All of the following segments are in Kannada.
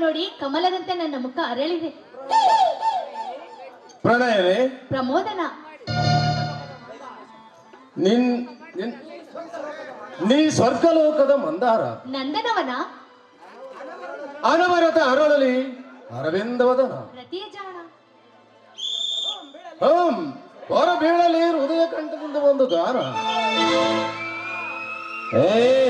ನೋಡಿ ಕಮಲದಂತೆ ನನ್ನ ಮುಖ ಅರಳಿದೆ. ಪ್ರಣಯವೇ? ಪ್ರಮೋದನ? ನಿನ್ ನೀ ಸ್ವರ್ಗಲೋಕದ ಮಂದಾರ. ನಂದನವನ? ಅನವರತ ಅರಳಲಿ ಅರವಿಂದವದನ. ಪ್ರತಿಜಾಣ ಹಂ ಹೊರ ಹೃದಯ ಕಂಠದಿಂದ ಒಂದು ದಾರ ಏ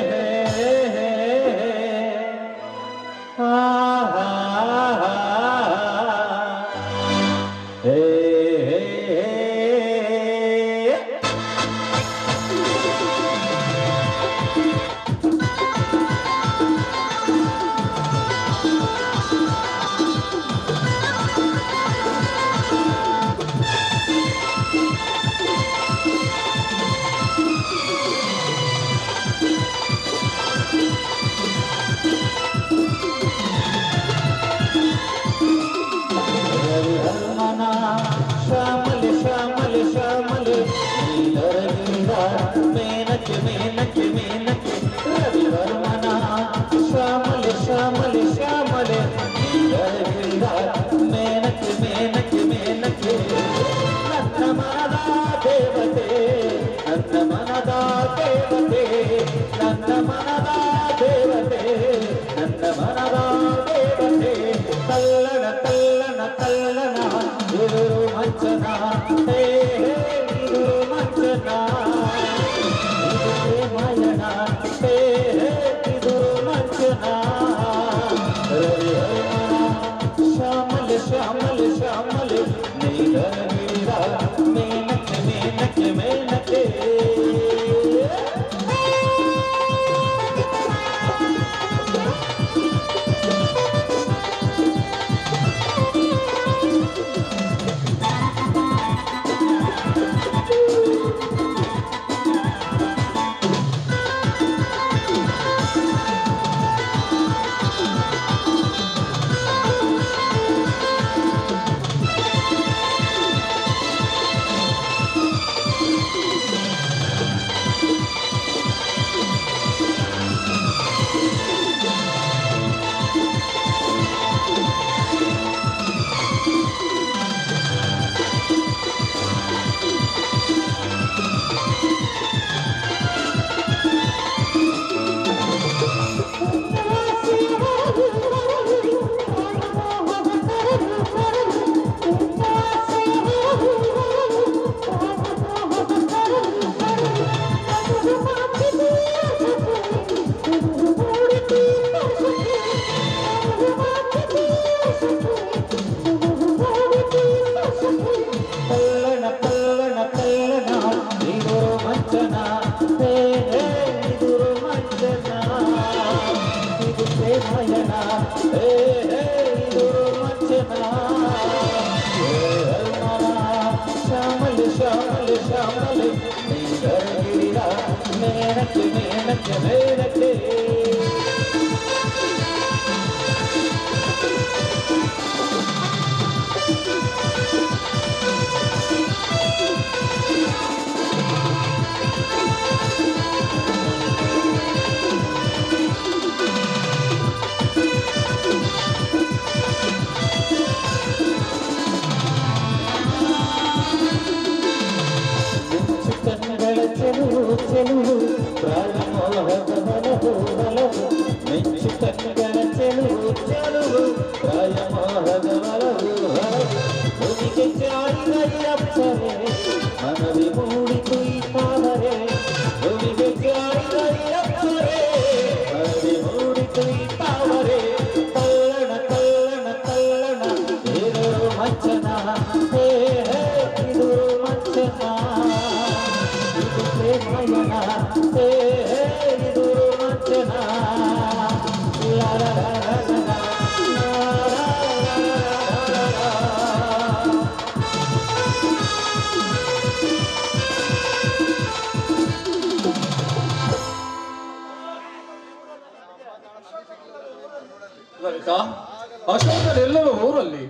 மேனக்கு மேனக்கு மேனக்கு నిశ్చిత ಅಶೋಕರೆಲ್ಲರೂ ಊರಲ್ಲಿ?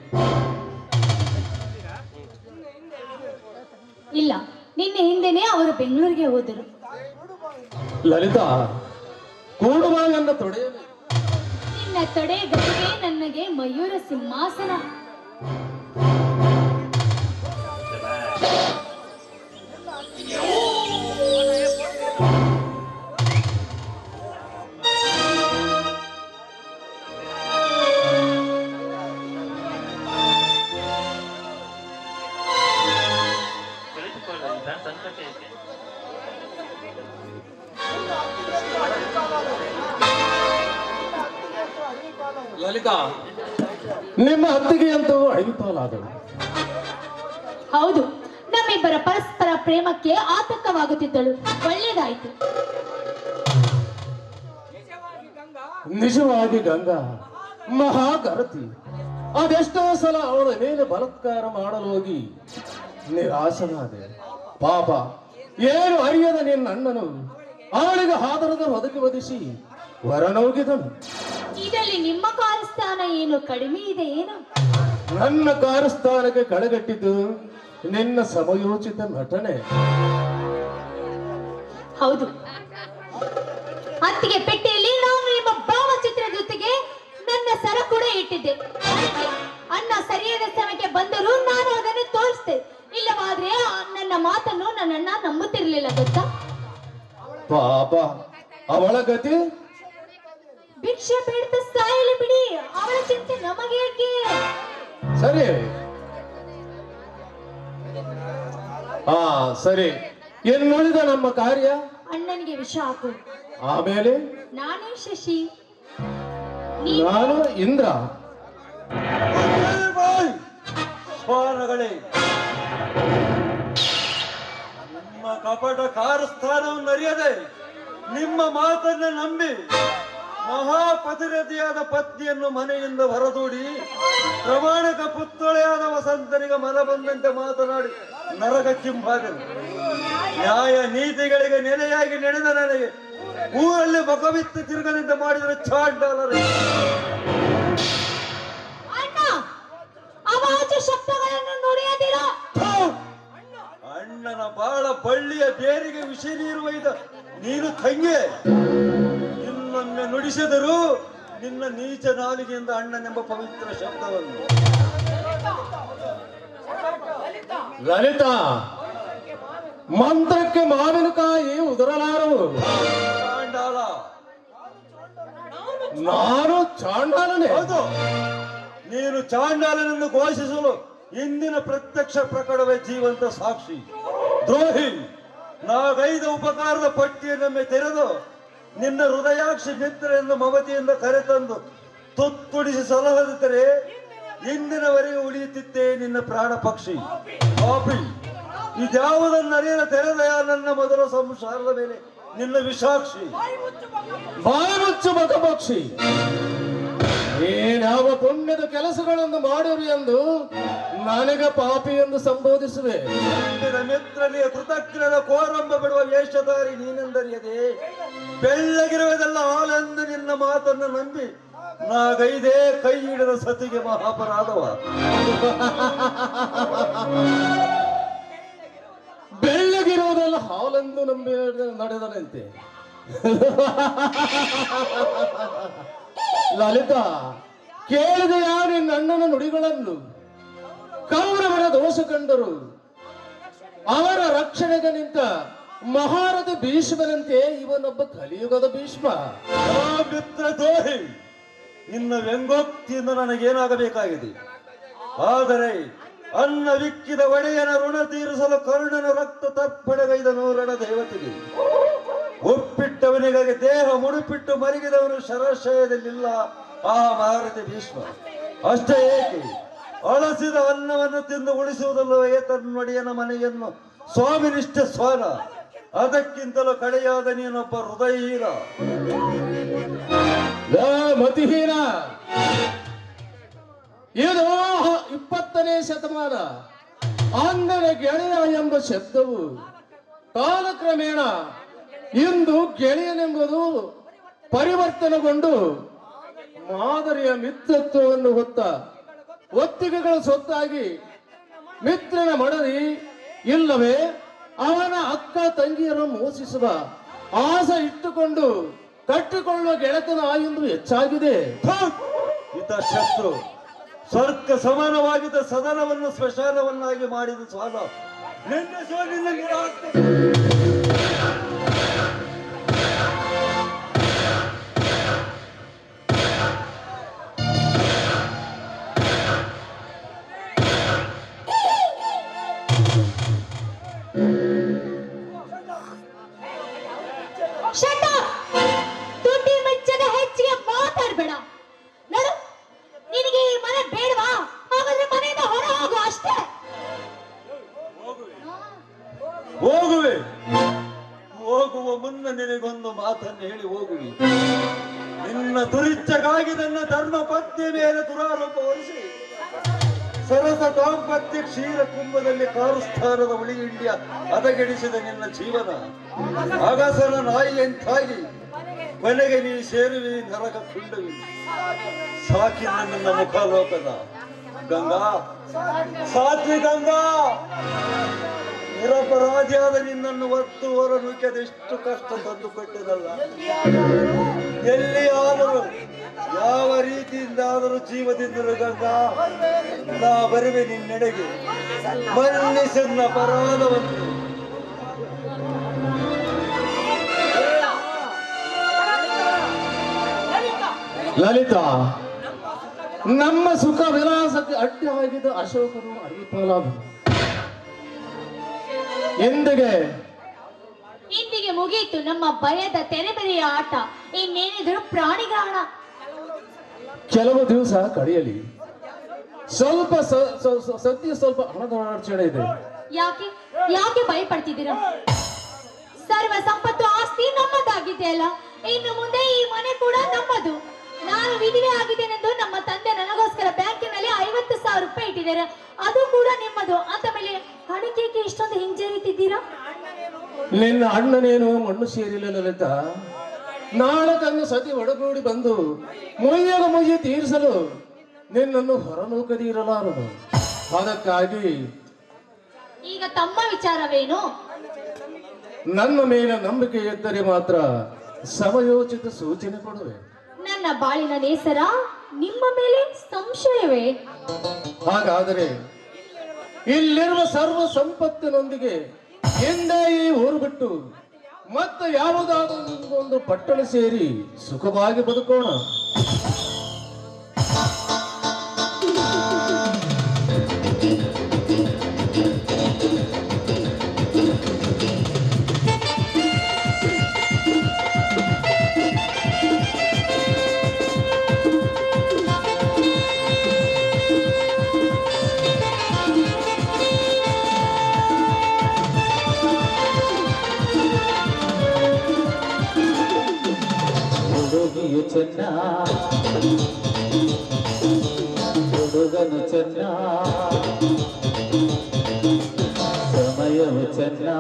ಇಲ್ಲ ನಿನ್ನೆ ಹಿಂದೆನೆ ಅವರು ಬೆಂಗಳೂರಿಗೆ ಹೋದರು. ಲಲಿತಾ ಕೂಡುವಾಗನ್ನ ತೊಡೆ ನಿನ್ನ ತೊಡೆಗಳಿಗೆ ನನಗೆ ಮಯೂರ ಸಿಂಹಾಸನ. ನಿಜವಾಗಿ ಗಂಗಾ ಮಹಾಗರತಿ ಅದೆಷ್ಟೋ ಸಲ ಅವಳ ಮೇಲೆ ಬಲತ್ಕಾರ ಮಾಡಲು ಹೋಗಿ ನಿರಾಸನಾದೆ ಪಾಪ ಏನು ಅರಿಯದ ನಿನ್ನ ಅಣ್ಣನು? ಅವಳಿಗೆ ಹಾದರದ ಒದಗಿ ಒದಿಸಿ ಹೊರನೋಗಿದನು. ಇದರಲ್ಲಿ ನಿಮ್ಮ ಕಾರಸ್ಥಾನ ಏನು? ಕಡಿಮೆ ಇದೆ ಏನು? ನನ್ನ ಕಾರಸ್ಥಾನಕ್ಕೆ ಕಳೆಗಟ್ಟಿದ್ದು ನಿನ್ನ ಸಮಯೋಚಿತ ನಟನೆ. ಹೌದು. ಅತ್ತಿಗೆ ಪೆಟ್ಟಿಯಲ್ಲಿ ನಾನು ನಿಮ್ಮ ಭಾವಚಿತ್ರ ಜೊತೆಗೆ ನನ್ನ ಸರ ಕೂಡ ಇಟ್ಟಿದ್ದೆ. ಅನ್ನ ಅಣ್ಣ ಸರಿಯಾದ ಸಮಯಕ್ಕೆ ಬಂದರೂ ನಾನು ಅದನ್ನು ತೋರಿಸ್ತೆ ಇಲ್ಲವಾದ್ರೆ ನನ್ನ ಮಾತನ್ನು ನನ್ನನ್ನ ನಂಬುತ್ತಿರಲಿಲ್ಲ ಗೊತ್ತಾ? ಪಾಪ ಅವಳ ಗತಿ? ಭಿಕ್ಷೆ ಬೇಡ್ತ ಸಾಯಲಿ ಬಿಡಿ ಅವಳ ಚಿಂತೆ ನಮಗೇಕೆ ಸರಿ. ಹಾ ಸರಿ. ಇನ್ನುಳಿದ ನಮ್ಮ ಕಾರ್ಯ? ಅಣ್ಣನಿಗೆ ವಿಷ ಹಾಕು. ಆಮೇಲೆ ನಾನು ಶಶಿ. ನೀ ನಾನು ಇಂದ್ರ. ನಿಮ್ಮ ಕಪಟ ಕಾರಸ್ಥಾನವನ್ನು ಅರಿಯದೆ ನಿಮ್ಮ ಮಾತನ್ನ ನಂಬಿ ಮಹಾಪತಿರತಿಯಾದ ಪತ್ನಿಯನ್ನು ಮನೆಯಿಂದ ಹೊರದೂಡಿ ಪ್ರಮಾಣಕ ಪುತ್ಥಳೆಯಾದ ವಸಂತನಿಗೆ ಮನ ಬಂದಂತೆ ಮಾತನಾಡಿ ನರಕಕ್ಕಿಂಪಾದನು ನ್ಯಾಯ ನೀತಿಗಳಿಗೆ ನೆಲೆಯಾಗಿ ನಡೆದ ನನಗೆ ಊರಲ್ಲಿ ಬಕವಿತ್ತು ತಿರುಗದಿಂದ ಮಾಡಿದರೆ ನುಡಿಯದಿರ. ಥು! ಅಣ್ಣನ ಬಾಳ ಬಳ್ಳಿಯ ಬೇರಿಗೆ ವಿಷ ನೀರು ಒಯ್ದ ನೀನು ತಂಗೆ. ನಿನ್ನನ್ನು ನುಡಿಸಿದರು ನಿನ್ನ ನೀಚ ನಾಲಿಗೆಯಿಂದ ಅಣ್ಣನೆಂಬ ಪವಿತ್ರ ಶಬ್ದವನ್ನು. ಲಲಿತಾ ಮಂತ್ರಕ್ಕೆ ಮಾವಿನಕಾಯಿ ಉದುರಲಾರವು ನಾನು ಚಾಂಡಾಲನೆ. ಹೌದು. ನೀನು ಚಾಂಡಾಲನನ್ನು ಘೋಷಿಸಲು ಇಂದಿನ ಪ್ರತ್ಯಕ್ಷ ಪ್ರಕಟವೇ ಜೀವಂತ ಸಾಕ್ಷಿ. ದ್ರೋಹಿ ನಾಗೈದ ಉಪಕಾರದ ಪಟ್ಟಿಯನ್ನೊಮ್ಮೆ ತೆರೆದು ನಿನ್ನ ಹೃದಯಾಕ್ಷಿ ಮಿತ್ರರೆಂದು ಮಮತೆಯಿಂದ ಕರೆತಂದು ತುತ್ತುಡಿಸಿ ಸಲಹದಿದ್ದರೆ ಇಂದಿನವರೆಗೆ ಉಳಿಯುತ್ತಿದ್ದೇ ನಿನ್ನ ಪ್ರಾಣ ಪಕ್ಷಿ. ಪಾಪಿ ಇದ್ಯಾವುದನ್ನು ತೆರೆದಯ ನನ್ನ ಮೊದಲ ಸಂಸಾರದ ಮೇಲೆ? ನಿನ್ನ ವಿಷಾಕ್ಷಿ ಬಾಯಿ ಮುಚ್ಚು ಮತಪಕ್ಷಿ ಏನಾವ ಪುಣ್ಯದ ಕೆಲಸಗಳನ್ನು ಮಾಡಿರು ಎಂದು ನನಗ ಪಾಪಿ ಎಂದು ಸಂಬೋಧಿಸುವೆ. ಮಿತ್ರನಿಗೆ ಕೃತಜ್ಞದ ಕೋರಂಬ ಬಿಡುವ ವೇಷಧಾರಿ ನೀನೆಂದರಿಯದೆ. ಬೆಳ್ಳಗಿರುವುದೆಲ್ಲ ಹಾಲೆಂದು ನಿನ್ನ ಮಾತನ್ನು ನಂಬಿ ನಾಗೈದೇ ಕೈ ಹಿಡಿದ ಸತಿಗೆ ಮಹಾಪರಾಧವ. ಬೆಳ್ಳಗಿರುವುದೆಲ್ಲ ಹಾಲೆಂದು ನಂಬಿ ನಡೆದನಂತೆ. ಲಲಿತಾ ಕೇಳಿದೆಯಾ ನಿನ್ನ ಅಣ್ಣನ ನುಡಿಗಳನ್ನು? ಕೌರವರ ದೋಷ ಕಂಡರು. ಅವರ ರಕ್ಷಣೆಗೆ ನಿಂತ ಮಹಾರಥ ಭೀಷ್ಮನಂತೆ ಇವನೊಬ್ಬ ಕಲಿಯುಗದ ಭೀಷ್ಮ. ಮಿತ್ರ ದ್ರೋಹಿ ನಿನ್ನ ವ್ಯಂಗೋಕ್ತಿಯಿಂದ ನನಗೇನಾಗಬೇಕಾಗಿದೆ? ಆದರೆ ಅನ್ನ ವಿಕ್ಕಿದ ಒಡೆಯನ ಋಣ ತೀರಿಸಲು ಕರುಣನ ರಕ್ತ ತರ್ಪಣಗೈದನು ನೂರಣ ದೇವತೆಗೆ. ಒಪ್ಪಿಟ್ಟವನಿಗಾಗಿ ದೇಹ ಮುಡುಪಿಟ್ಟು ಮಲಗಿದವನು ಶರಶಯದಲ್ಲಿಲ್ಲ. ಆ ಮಾರುತಿ ಭೀಷ್ಮ. ಅಷ್ಟೇ ಏಕೆ? ಅಳಸಿದ ಅನ್ನವನ್ನು ತಿಂದು ಉಳಿಸುವುದಲ್ಲವೇ ತನ್ನೊಡೆಯನ ಮನೆಯನ್ನು? ಸ್ವಾಮಿನಿಷ್ಠ ಸ್ವಾನ. ಅದಕ್ಕಿಂತಲೂ ಕಡೆಯಾದ ನೀನೊಬ್ಬ ಹೃದಯಹೀನ. ಲೇ ಮತಿಹೀನ. ಇದು ಇಪ್ಪತ್ತನೇ ಶತಮಾನ. ಅಂದರೆ ಗೆಳೆಯ ಎಂಬ ಶಬ್ದವು. ಕಾಲಕ್ರಮೇಣ ಇಂದು ಗೆಳೆಯನೆಂಬುದು ಪರಿವರ್ತನೆಗೊಂಡು ಮಾದರಿಯ ಮಿತ್ರತ್ವವನ್ನು ಹೊತ್ತ ಒತ್ತಿಗೆಗಳ ಸೊತ್ತಾಗಿ ಮಿತ್ರನ ಮಡದಿ ಇಲ್ಲವೇ ಅವನ ಅಕ್ಕ ತಂಗಿಯರು ಮೋಸಿಸುವ ಆಸೆ ಇಟ್ಟುಕೊಂಡು ಕಟ್ಟಿಕೊಳ್ಳುವ ಗೆಳೆತನ ಎಂದು ಹೆಚ್ಚಾಗಿದೆ. ಇತ ಶತ್ರು. ಸ್ವರ್ಗ ಸಮಾನವಾಗಿದ್ದ ಸದನವನ್ನು ಸ್ಮಶಾನವನ್ನಾಗಿ ಮಾಡಿದ ಸ್ವಾದ ನಿನ್ನ ಸೋಲಿನ ನಿರಾಕ್ತ ಮೇಲೆ ದುರಾರೋಪ ಹೊರಿಸಿ ಸರಸ ದಾಂಪತ್ಯ ಕ್ಷೀರ ಕುಂಭದಲ್ಲಿ ಕಾರುಸ್ಥಾನದ ಇಂಡಿಯಾ ಹದಗೆಡಿಸಿದ ನಿನ್ನ ಜೀವನ. ಅಗಸರ ನಾಯಿಯಂತಾಗಿ ಕೊನೆಗೆ ನೀ ಸೇರುವಿ, ನರಕ ಕುಂಡವಿ. ಸಾಕಿನ ನನ್ನ ಮುಖಲೋಕದ ಗಂಗಾ. ಸಾತ್ವಿ ಗಂಗಾ. ನಿರಪರಾಧಿಯಾದ ನಿನ್ನನ್ನು ಒತ್ತು ಹೊರ ನುಗ್ಗದೆಷ್ಟು ಕಷ್ಟ ತಂದು ಕೊಟ್ಟಿದಲ್ಲ. ಎಲ್ಲಿಯಾದರೂ ಯಾವ ರೀತಿಯಿಂದಾದರೂ ಜೀವದಿಂದಲೂ ಗಂಗಾ ನಾ ಬರುವೆ ನಿನ್ನೆಡೆಗೆ. ಮನ್ನಿಸನ್ನ ಅಪರಾಧವನ್ನು ಲಲಿತಾ, ನಮ್ಮ ಸುಖ ವಿಲಾಸಕ್ಕೆ ಅಡ್ಡವಾಗಿದ್ದ ಅಶೋಕನು ಅರಿಪಾಲಾದ ಎಂದಿಗೆ? ಇಂದಿಗೆ ಮುಗಿಯಿತು ನಮ್ಮ ಭಯದ ತೆರೆಬೆರೆಯ ಆಟ. ಇನ್ನೇನಿದ್ರು ಪ್ರಾಣಿಗಾಣ. ಕೆಲವು ದಿವಸ ಕಳೆಯಲಿ ಸ್ವಲ್ಪ ಸದ್ಯ ಸ್ವಲ್ಪ ಹಣದ ಅಡಚಣೆ ಇದೆ. ಯಾಕೆ? ಯಾಕೆ ಭಯಪಡ್ತಿದ್ದೀರಾ? ಸರ್ವ ಸಂಪತ್ತು ಆಸ್ತಿ ನಮ್ಮದಾಗಿದೆ ಅಲ್ಲ. ಇನ್ನು ಮುಂದೆ ಈ ಮನೆ ಕೂಡ ನಮ್ಮದು. ನಾನು ವಿಧಿವೆ ಆಗಿದ್ದೇನೆಂದು ನಮ್ಮ ತಂದೆ ನನಗೋಸ್ಕರ ಬ್ಯಾಂಕಿನಲ್ಲಿ ಐವತ್ತು ಸಾವಿರ ರೂಪಾಯಿ ಇಟ್ಟಿದ್ದಾರೆ. ಅದು ಕೂಡ ನಿಮ್ಮದು. ಅಂತ ಮೇಲೆ ಹಣಕ್ಕೆ ಇಷ್ಟೊಂದು ಹಿಂಜರಿತಿದ್ದೀರಾ? ನಿನ್ನ ಅಣ್ಣನೇನು ಮಣ್ಣು ಸೇರಿಲ್ಲ ಲಲಿತ? ನಾಳೆ ತನ್ನ ಸತಿ ಒಡಗೂಡಿ ಬಂದು ಮುಯ್ಯಲು ಮೊಯ್ಯ ತೀರಿಸಲು ನಿನ್ನನ್ನು ಹೊರನೂಕದಿ ಇರಲಾರನು ಅದಕ್ಕಾಗಿ ಈಗ ತಮ್ಮ ವಿಚಾರವೇನು? ನನ್ನ ಮೇಲೆ ನಂಬಿಕೆ ಇದ್ದರೆ ಮಾತ್ರ ಸಮಯೋಚಿತ ಸೂಚನೆ ಕೊಡುವೆ. ನನ್ನ ಬಾಳಿನ ನೇಸರ ನಿಮ್ಮ ಮೇಲೆ ಸಂಶಯವೇ? ಹಾಗಾದರೆ ಇಲ್ಲಿರುವ ಸರ್ವ ಸಂಪತ್ತಿನೊಂದಿಗೆ ಹಿಂದೆ ಈ ಊರು ಬಿಟ್ಟು ಮತ್ತೆ ಯಾವುದಾದ್ರೂ ಒಂದು ಪಟ್ಟಣ ಸೇರಿ ಸುಖವಾಗಿ ಬದುಕೋಣ. చెన్నా తొడుగను చెన్నా. సమయము చెన్నా.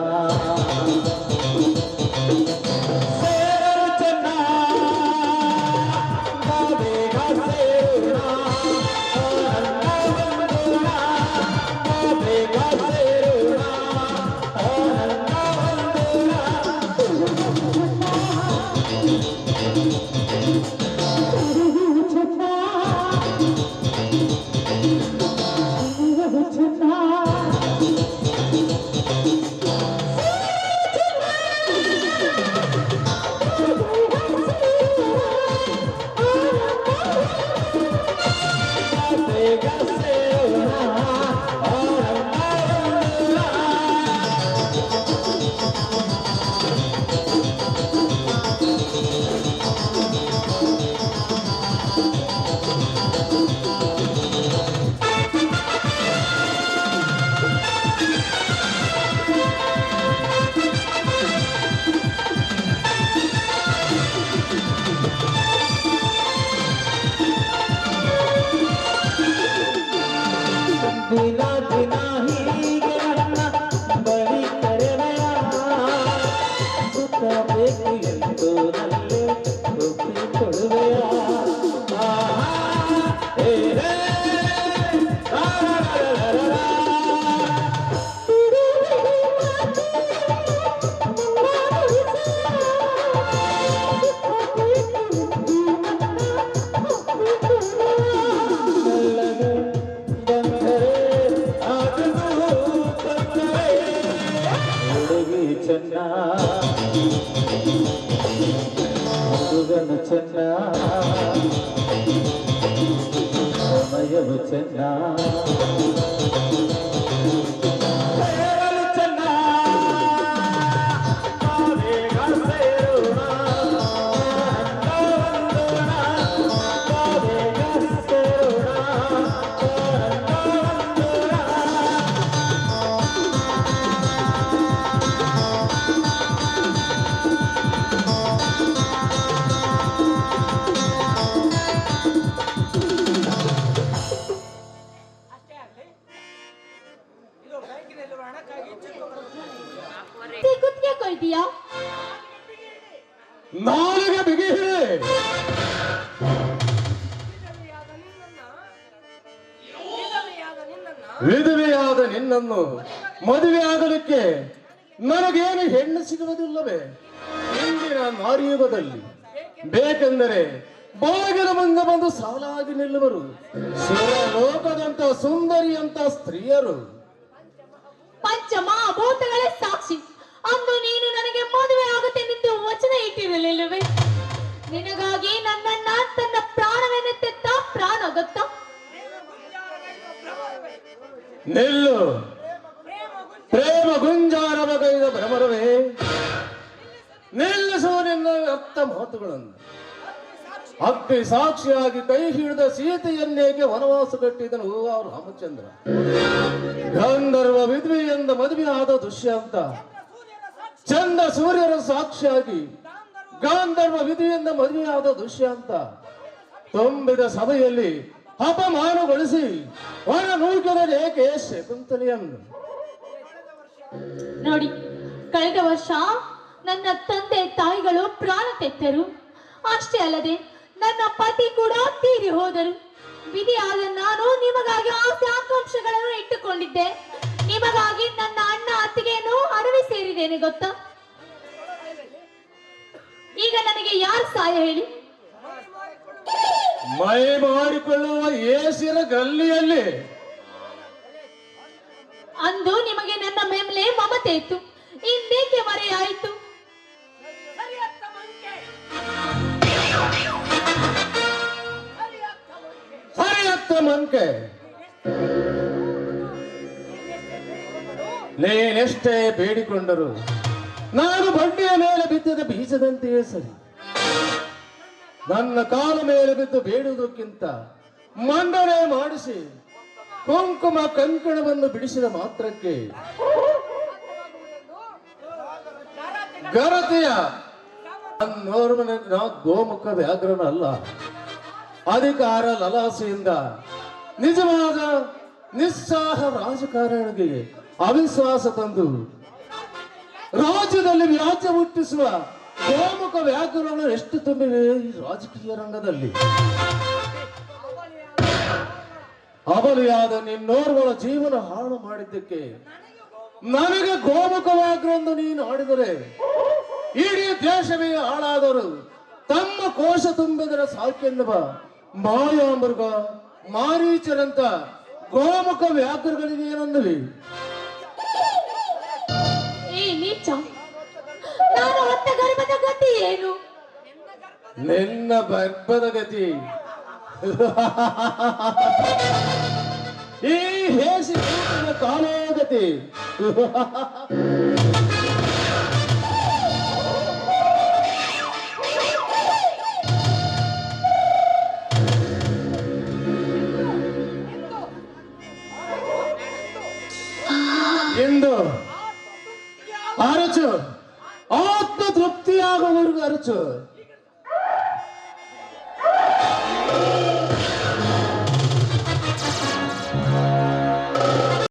సమయము చెన్నా. ಗುತ್ತಿಗೆ ಕೊಯ್ದಿಯಾ ನಾಲಿಗೆ ಬಿಗಿ ಹಿಡಿ. ವಿಧವೆಯಾದ ನಿನ್ನನ್ನು ಮದುವೆ ಆಗಲಿಕ್ಕೆ ನನಗೇನು ಹೆಣ್ಣು ಸಿಗುವುದಿಲ್ಲವೇ? ಇಂದಿನ ನಾರಿಯುಗದಲ್ಲಿ. ಬೇಕೆಂದರೆ ಬಾಗಿಲ ಮುಂದೆ ಬಂದು ಸಾಲಾಗಿ ನಿಲ್ಲುವರು. ಲೋಕದಂತ ಸುಂದರಿಯಂತ ಸ್ತ್ರೀಯರು. ಪಂಚ ಮಹಾಭೂತಗಳೇ ಸಾಕ್ಷಿ. ಅಂದು ನೀನು ನನಗೆ ಮದುವೆ ಆಗುತ್ತೇನೆಂದು ವಚನ ಇಟ್ಟಿರಲಿಲ್ಲವೇ? ನಿನಗಾಗಿ ನನ್ನನ್ನ ತನ್ನ ಪ್ರಾಣವೆನ್ನೆತ್ತ ಪ್ರಾಣ ಗೊತ್ತ? ನಿಲ್ಲು. ಪ್ರೇಮ ಗುಂಜಾರ ಬಗೆಯ ಭ್ರಮರವೇ. ನಿಲ್ಲಿಸುವ ನಿನ್ನ ವ್ಯಕ್ತ ಮಾತುಗಳನ್ನು. ಅಗ್ನಿ ಸಾಕ್ಷಿಯಾಗಿ ಕೈ ಹಿಡಿದ ಸೀತೆಯನ್ನೇಗೆ ವನವಾಸ ಕಟ್ಟಿದನು ರಾಮಚಂದ್ರ? ಗಂಧರ್ವ ವಿಧವೆಯಿಂದ ಮದುವೆ ಆದ ದುಷ್ಯಂತ ಚಂದ ಸೂರ್ಯರ ಸಾಕ್ಷಿಯಾಗಿ ಗಾಂಧರ್ವ ವಿಧಿಯಿಂದ ಮದುವೆಯಾದ ದುಷ್ಯಂತ ತುಂಬಿದ ಸಭೆಯಲ್ಲಿ ಅಪಮಾನಗೊಳಿಸಿ ಹೊರ ನೂಕಿದ ಏಕೆ ಶಕುಂತಲೆಯನ್ನು ನೋಡಿ, ಕಳೆದ ವರ್ಷ ನನ್ನ ತಂದೆ ತಾಯಿಗಳು ಪ್ರಾಣ ತೆತ್ತರು. ಅಷ್ಟೇ ಅಲ್ಲದೆ ನನ್ನ ಪತಿ ಕೂಡ ತೀರಿ ಹೋದರು. ವಿಧಿಯಾದ ನಾನು ನಿಮಗಾಗಿ ಆಸೆ ಆಕಾಂಕ್ಷೆಗಳನ್ನು ಇಟ್ಟುಕೊಂಡಿದ್ದೆ. ನಿಮಗಾಗಿ ನನ್ನ ಅಣ್ಣ ಅತ್ತಿಗೆಯನ್ನು ಅಡವಿ ಸೇರಿದ್ದೇನೆ ಗೊತ್ತಾ? ಈಗ ನನಗೆ ಯಾರು ಸಹಾಯ ಹೇಳಿ? ಮೈ ಮಾಡಿಕೊಳ್ಳುವ ಏಸಿನ ಗಲ್ಲಿಯಲ್ಲಿ. ಅಂದು ನಿಮಗೆ ನನ್ನ ಮೇಲೆ ಮಮತೆ ಇತ್ತು. ಇಂದೇಕೆ ಮರೆಯಾಯಿತು? ಸರಿಯತ್ತ ಮಂಕೆ ನೀನೆಷ್ಟೇ ಬೇಡಿಕೊಂಡರು, ನಾನು ಬಂಡಿಯ ಮೇಲೆ ಬಿದ್ದದ ಬೀಜದಂತೆಯೇ ಸರಿ. ನನ್ನ ಕಾಲ ಮೇಲೆ ಬಿದ್ದು ಬೇಡುವುದಕ್ಕಿಂತ ಮಂಡನೆ ಮಾಡಿಸಿ ಕುಂಕುಮ ಕಂಕಣವನ್ನು ಬಿಡಿಸಿದ ಮಾತ್ರಕ್ಕೆ ಗರತೆಯ ಗೋಮುಖ ವ್ಯಾಘ್ರನ ಅಲ್ಲ ಅಧಿಕಾರ ಲಲಾಸೆಯಿಂದ ನಿಜವಾದ ನಿಸ್ಸಾಹ ರಾಜಕಾರಣಿಗೆ ಅವಿಶ್ವಾಸ ತಂದು ರಾಜ್ಯದಲ್ಲಿ ವ್ಯಾಜ್ಯ ಹುಟ್ಟಿಸುವ ಗೋಮುಖ ವ್ಯಾಕರಣ ಎಷ್ಟು ತುಂಬಿವೆ ಈ ರಾಜಕೀಯ ರಂಗದಲ್ಲಿ? ಅವಲಿಯಾದ ನಿನ್ನೋರ್ವಳ ಜೀವನ ಹಾಳು ಮಾಡಿದ್ದಕ್ಕೆ ನನಗೆ ಗೋಮುಖ ವ್ಯಾಕರಣ ನೀನು ಆಡಿದರೆ ಇಡೀ ದೇಶವೇ ಹಾಳಾದರು ತಮ್ಮ ಕೋಶ ತುಂಬಿದರ ಸಾಕೆನ್ನುವ ಮಾಯಾಮೃಗ ಮಾರೀಚರಂತ ಗೋಮುಖ ವ್ಯಾಘ್ರಗಳಿಗೆ ಏನಂದವಿ ಏ ನೀಚ. ನಾನು ಹೊತ್ತ ಗರ್ಭದ ಗತಿ ಏನು? ನಿನ್ನ ಗರ್ಭದ ಗತಿ. ಈ ಹೇಸಿ ಕಾಲೋಗತಿ. അരവിന്ദോ ആരച്ചോ ആത്മതൃപ്തിയാകും ഒരു അരച്ചോ